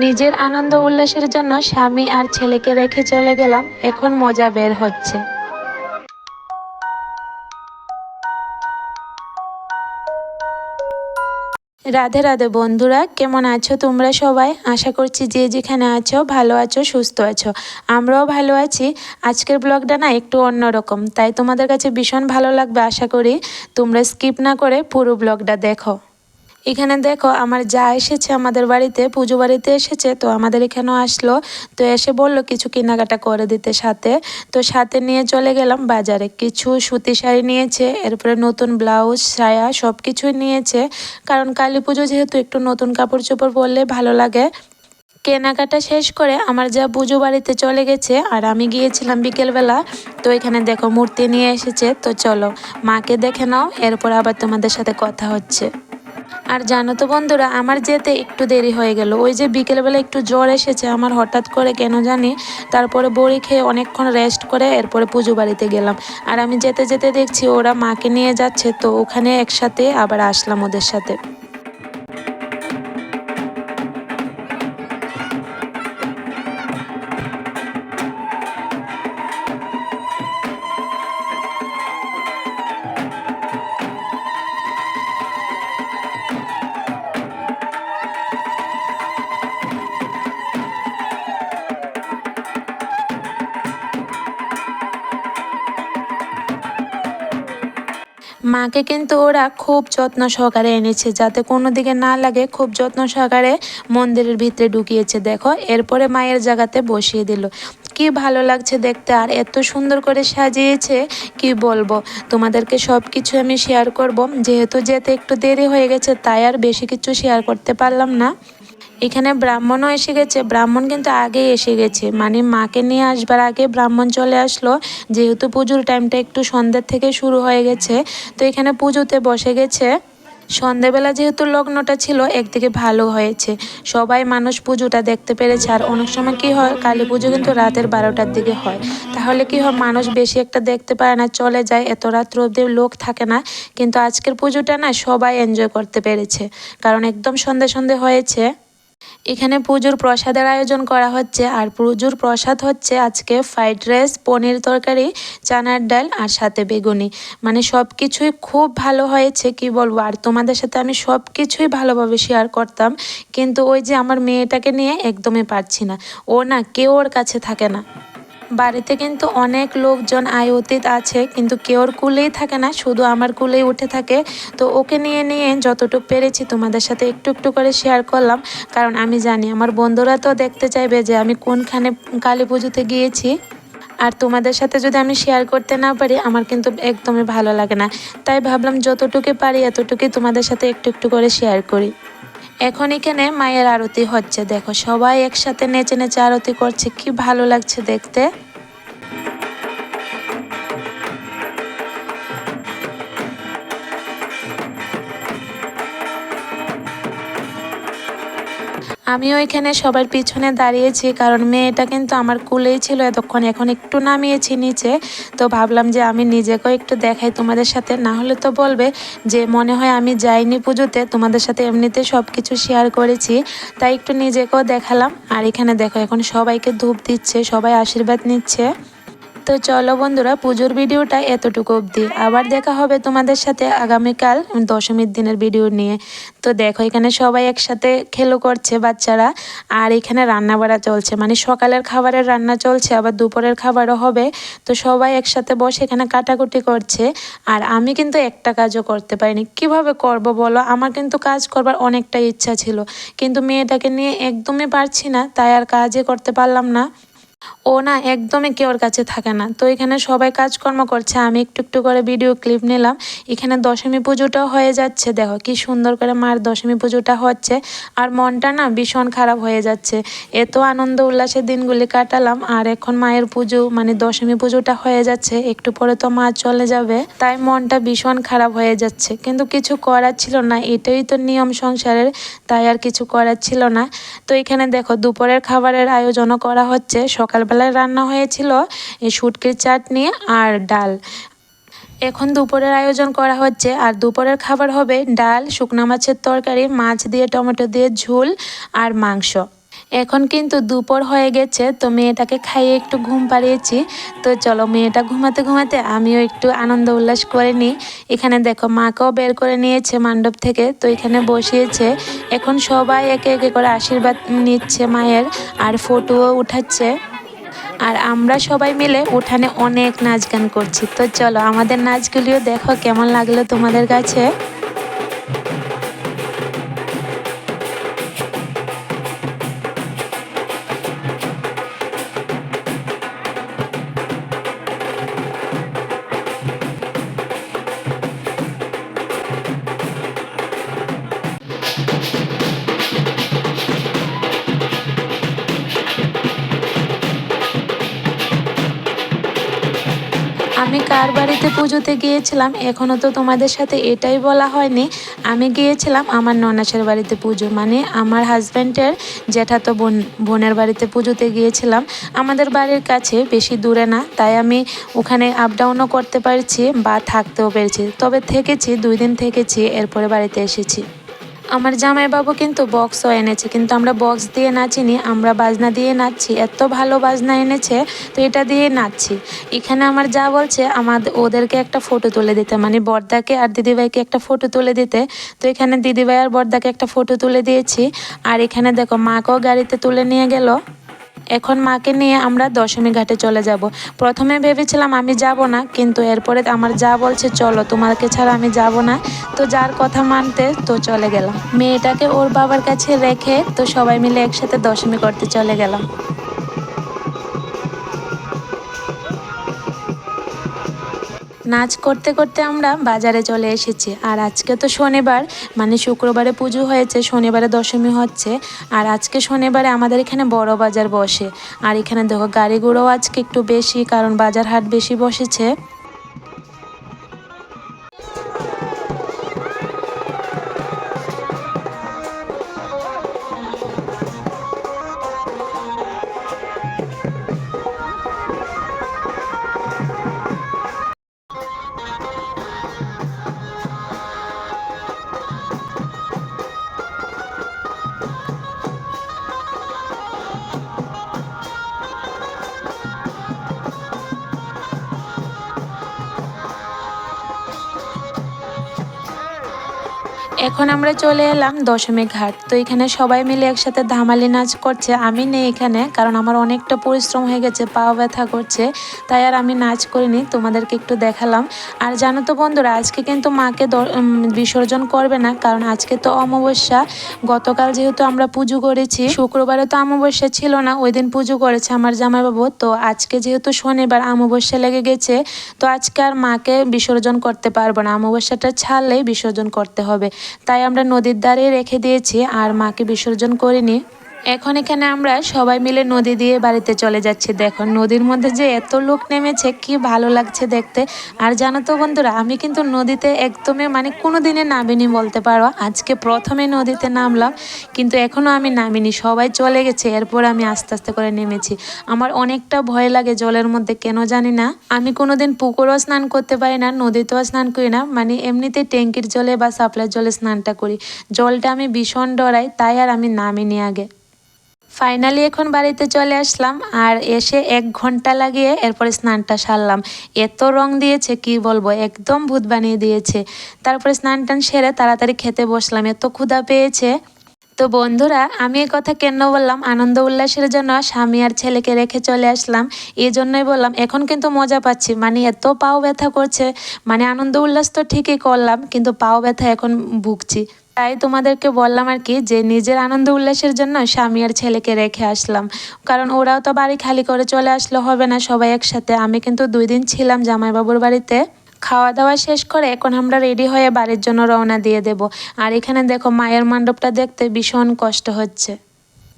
নিজের আনন্দ উল্লাসের জন্য স্বামী আর ছেলেকে রেখে চলে গেলাম, এখন মজা বের হচ্ছে। রাধে রাধে বন্ধুরা, কেমন আছো তোমরা সবাই? আশা করছি যে যেখানে আছো, ভালো আছো, সুস্থ আছো। আমরাও ভালো আছি। আজকের ব্লগটা না একটু অন্যরকম, তাই তোমাদের কাছে ভীষণ ভালো লাগবে আশা করি। তোমরা স্কিপ না করে পুরো ব্লগটা দেখো। এখানে দেখো, আমার যা এসেছে আমাদের বাড়িতে, পুজো বাড়িতে এসেছে, তো আমাদের এখানেও আসলো। তো এসে বলল কিছু কেনাকাটা করে দিতে সাথে। তো সাথে নিয়ে চলে গেলাম বাজারে। কিছু সুতি শাড়ি নিয়েছে, এরপরে নতুন ব্লাউজ সায়া সব কিছুই নিয়েছে। কারণ কালী পুজো যেহেতু একটু নতুন কাপড় চোপড় পরলে ভালো লাগে। কেনাকাটা শেষ করে আমার যা পুজো বাড়িতে চলে গেছে, আর আমি গিয়েছিলাম বিকেলবেলা। তো এখানে দেখো মূর্তি নিয়ে এসেছে। তো চলো, মাকে দেখে নাও, এরপর আবার তোমাদের সাথে কথা হচ্ছে। আর জানো তো বন্ধুরা, আমার যেতে একটু দেরি হয়ে গেল। ওই যে বিকেলবেলা একটু জ্বর এসেছে, আমার হঠাৎ করে কেন জানি তারপরে বড়ি খেয়ে অনেকক্ষণ রেস্ট করে এরপরে পুজো বাড়িতে গেলাম। আর আমি যেতে যেতে দেখছি ওরা মাকে নিয়ে যাচ্ছে, তো ওখানে একসাথে আবার আসলাম ওদের সাথে। মাকে কিন্তু ওরা খুব যত্ন সহকারে এনেছে, যাতে কোনো দিকে না লাগে খুব যত্ন সহকারে মন্দিরের ভিতরে ঢুকিয়েছে। দেখো, এরপরে মায়ের জায়গাতে বসিয়ে দিল। কি ভালো লাগছে দেখতে, আর এত সুন্দর করে সাজিয়েছে, কি বলব? তোমাদেরকে সব কিছু আমি শেয়ার করব। যেহেতু যেতে একটু দেরি হয়ে গেছে, তাই আর বেশি কিছু শেয়ার করতে পারলাম না। এখানে ব্রাহ্মণও এসে গেছে। ব্রাহ্মণ কিন্তু আগেই এসে গেছে। মানে মাকে নিয়ে আসবার আগে ব্রাহ্মণ চলে আসলো। যেহেতু পুজোর টাইমটা একটু সন্ধ্যের থেকে শুরু হয়ে গেছে। তো এখানে পুজোতে বসে গেছে। সন্ধেবেলা যেহেতু লগ্নটা ছিল, একদিকে ভালো হয়েছে। সবাই মানুষ পুজোটা দেখতে পেরেছে। আর অনেক সময় কী হয়, কালী পুজো কিন্তু রাতের বারোটার দিকে হয়। তাহলে কি হয়, মানুষ বেশি একটা দেখতে পায় না, চলে যায়। এত রাত্র অব্দি লোক থাকে না। কিন্তু আজকের পুজোটা না সবাই এনজয় করতে পেরেছে। কারণ একদম সন্ধে সন্ধে হয়েছে। এখানে পুজোর প্রসাদের আয়োজন করা হচ্ছে, আর পুজোর প্রসাদ হচ্ছে আজকে ফ্রাইড রাইস, পনির তরকারি, চানার ডাল আর সাথে বেগুনি। মানে সব কিছুই খুব ভালো হয়েছে, কি বলব? আর তোমাদের সাথে আমি সব কিছুই ভালোভাবে শেয়ার করতাম, কিন্তু ওই যে আমার মেয়েটাকে নিয়ে একদমই পারছি না। ও না কেউ ওর কাছে থাকে না। বাড়িতে কিন্তু অনেক লোকজন আয় অতীত আছে, কিন্তু কেউর কুলেই থাকে না, শুধু আমার কুলেই উঠে থাকে। তো ওকে নিয়ে নিয়ে যতটুকু পেরেছি তোমাদের সাথে একটু একটু করে শেয়ার করলাম। কারণ আমি জানি, আমার বন্ধুরা তো দেখতে চাইবে যে আমি কোনখানে কালী পুজোতে গিয়েছি। আর তোমাদের সাথে যদি আমি শেয়ার করতে না পারি, আমার কিন্তু একদমই ভালো লাগে না। তাই ভাবলাম, যতটুকু পারি, এতটুকুই তোমাদের সাথে একটু একটু করে শেয়ার করি। এখন এখানে মায়ের আরতি হচ্ছে। দেখো, সবাই একসাথে নেচে নেচে আরতি করছে। কি ভালো লাগছে দেখতে। আমিও এখানে সবার পিছনে দাঁড়িয়েছি, কারণ মেয়েটা কিন্তু আমার কুলেই ছিল, এতক্ষণ এখন একটু নামিয়েছি নিচে। তো ভাবলাম যে আমি নিজেকেও একটু দেখাই তোমাদের সাথে, না হলে তো বলবে যে মনে হয় আমি যাইনি পুজোতে, তোমাদের সাথে এমনিতে সব কিছু শেয়ার করেছি, তাই একটু নিজেকেও দেখালাম। আর এখানে দেখো, এখন সবাইকে ধূপ দিচ্ছে, সবাই আশীর্বাদ নিচ্ছে। তো চলো বন্ধুরা, পুজোর ভিডিওটা এতটুকু অবধি। আবার দেখা হবে তোমাদের সাথে আগামীকাল দশমীর দিনের ভিডিও নিয়ে। তো দেখো, এখানে সবাই একসাথে খেলো করছে বাচ্চারা, আর এখানে রান্না বাড়া চলছে। মানে সকালের খাবারের রান্না চলছে, আবার দুপুরের খাবারও হবে। তো সবাই একসাথে বসে এখানে কাটাকুটি করছে, আর আমি কিন্তু একটা কাজও করতে পারিনি। কীভাবে করব বলো? আমার কিন্তু কাজ করবার অনেকটা ইচ্ছা ছিল। কিন্তু মেয়েটাকে নিয়ে একদমই পারছি না, তাই আর কাজই করতে পারলাম না। ও না, একদমই কেউর কাছে থাকে না। তো এখানে সবাই কাজকর্ম করছে, আমি একটু একটু করে ভিডিও ক্লিপ নিলাম। এখানে দশমী পুজোটাও হয়ে যাচ্ছে, দেখো কি সুন্দর করে মার দশমী পুজোটা হচ্ছে। আর মনটা না ভীষণ খারাপ হয়ে যাচ্ছে। এত আনন্দ উল্লাসের দিনগুলি কাটালাম, আর এখন মায়ের পুজো মানে দশমী পুজোটা হয়ে যাচ্ছে, একটু পরে তো মা চলে যাবে। তাই মনটা ভীষণ খারাপ হয়ে যাচ্ছে। কিন্তু কিছু করার ছিল না, এটাই তো নিয়ম সংসারের, তাই আর কিছু করার ছিল না। তো এখানে দেখো, দুপুরের খাবারের আয়োজনও করা হচ্ছে সকালবেলায় রান্না হয়েছিল শুটকির চাটনি আর ডাল। এখন দুপুরের আয়োজন করা হচ্ছে আর দুপুরের খাবার হবে ডাল, শুকনা মাছের তরকারি, মাছ দিয়ে, টমেটো দিয়ে, ঝোল আর মাংস। এখন কিন্তু দুপুর হয়ে গেছে, তো মেয়েটাকে খাইয়ে একটু ঘুম পাড়িয়েছি। তো চলো মেয়েটা ঘুমাতে ঘুমাতে আমিও একটু আনন্দ উল্লাস করে নিই। এখানে দেখো মাকেও বের করে নিয়েছে মণ্ডপ থেকে, তো এখানে বসিয়েছে। এখন সবাই একে একে করে আশীর্বাদ নিচ্ছে মায়ের আর ফটোও উঠাচ্ছে। আর আমরা সবাই মিলে উঠানে অনেক নাচ গান করছি। তো চলো আমাদের নাচগুলিও দেখো, কেমন লাগল তোমাদের কাছে? আমি কার বাড়িতে পুজোতে গিয়েছিলাম? এখনও তো তোমাদের সাথে এটাই বলা হয়নি। আমি গিয়েছিলাম আমার ননাসের বাড়িতে পুজো। মানে আমার হাজব্যান্ডের জ্যাঠাতো বোন, বোনের বাড়িতে পুজোতে গিয়েছিলাম। আমাদের বাড়ির কাছে বেশি দূরে না, তাই আমি ওখানে আপ ডাউনও করতে পারছি বা থাকতেও পেরেছি। তবে থেকেছি, দুই দিন থেকেছি, এরপরে বাড়িতে এসেছি। আমার জামাইবাবু কিন্তু বক্সও এনেছে, কিন্তু আমরা বক্স দিয়ে নাচিনি, আমরা বাজনা দিয়ে নাচছি, এত ভালো বাজনা এনেছে, তো এটা দিয়ে নাচছি। এখানে আমার যা বলছে আমাদের ওদেরকে একটা ফটো তুলে দিতে মানে বর্দাকে আর দিদিভাইকে একটা ফটো তুলে দিতে। তো এখানে দিদিভাই আর বর্দাকে একটা ফটো তুলে দিয়েছি। আর এখানে দেখো, মাকেও গাড়িতে তুলে নিয়ে গেল। এখন মাকে নিয়ে আমরা দশমী ঘাটে চলে যাব। প্রথমে ভেবেছিলাম আমি যাব না, কিন্তু এরপরে আমার যা বলছে, চলো, তোমাকে ছাড়া আমি যাব না। তো যার কথা মানতে তো চলে গেলাম। মেয়েটাকে ওর বাবার কাছে রেখে তো সবাই মিলে একসাথে দশমী করতে চলে গেলাম। নাচ করতে করতে আমরা বাজারে চলে এসেছি। আর আজকে তো শনিবার মানে শুক্রবারে পুজো হয়েছে, শনিবারে দশমী হচ্ছে। আর আজকে শনিবারে আমাদের এখানে বড় বাজার বসে। আর এখানে দেখো, গাড়িগুলোও আজকে একটু বেশি, কারণ বাজার হাট বেশি বসেছে। এখন আমরা চলে এলাম দশমী ঘাট। তো এখানে সবাই মিলে একসাথে ধামালি নাচ করছে। আমি নেই এখানে, কারণ আমার অনেকটা পরিশ্রম হয়ে গেছে, পা ব্যথা করছে। তাই আর আমি নাচ করিনি, তোমাদেরকে একটু দেখালাম। আর জানো তো বন্ধুরা, আজকে কিন্তু মাকে বিসর্জন করবে না, কারণ আজকে তো অমাবস্যা। গতকাল যেহেতু আমরা পুজো করেছি, শুক্রবারে তো অমাবস্যা ছিল না, ওই দিন পুজো করেছে আমার জামাইবাবু। তো আজকে যেহেতু শনিবার, অমাবস্যা লেগে গেছে, তো আজকে আর মাকে বিসর্জন করতে পারব না। অমাবস্যাটা ছাড়লেই বিসর্জন করতে হবে। তাই আমরা নদীর ধারে রেখে দিয়েছি আর মাকে বিসর্জন করিনি। এখন এখানে আমরা সবাই মিলে নদী দিয়ে বাড়িতে চলে যাচ্ছি। দেখো, নদীর মধ্যে যে এত লোক নেমেছে, কি ভালো লাগছে দেখতে। আর জানো তো বন্ধুরা, আমি কিন্তু নদীতে একদমই মানে কোনো দিনে নামিনি বলতে পারো। আজকে প্রথমে নদীতে নামলাম, কিন্তু এখনও আমি নামিনি। সবাই চলে গেছে, এরপর আমি আস্তে আস্তে করে নেমেছি। আমার অনেকটা ভয় লাগে জলের মধ্যে, কেন জানি না। আমি কোনোদিন পুকুরও স্নান করতে পারি না, নদীতেও স্নান করি না। মানে এমনিতে ট্যাঙ্কির জলে বা সাপ্লাই জলে স্নানটা করি। জলটা আমি ভীষণ ডরাই, তাই আর আমি নামিনি আগে। ফাইনালি এখন বাড়িতে চলে আসলাম আর এসে এক ঘণ্টা লাগিয়ে এরপরে স্নানটা সারলাম। এত রং দিয়েছে, কি বলব? একদম ভূত বানিয়ে দিয়েছে। তারপরে স্নান টান সেরে তাড়াতাড়ি খেতে বসলাম, এত ক্ষুধা পেয়েছে। তো বন্ধুরা, আমি এই কথা কেন বললাম? আনন্দ উল্লাসের জন্য স্বামী আর ছেলেকে রেখে চলে আসলাম। এই জন্যই বললাম, এখন কিন্তু মজা পাচ্ছি। মানে এত পাও ব্যথা করছে। মানে আনন্দ উল্লাস তো ঠিকই করলাম, কিন্তু পাও ব্যথা এখন ভুগছি। তাই তোমাদেরকে বললাম আর কি যে নিজের আনন্দ উল্লাসের জন্য স্বামী আর ছেলেকে রেখে আসলাম। কারণ ওরাও তো বাড়ি খালি করে চলে আসলে, হবে না সবাই একসাথে। আমি কিন্তু দুই দিন ছিলাম জামাইবাবুর বাড়িতে। খাওয়া দাওয়া শেষ করে এখন আমরা রেডি হয়ে বাড়ির জন্য রওনা দিয়ে দেব। আর এখানে দেখো মায়ের মণ্ডপটা দেখতে ভীষণ কষ্ট হচ্ছে।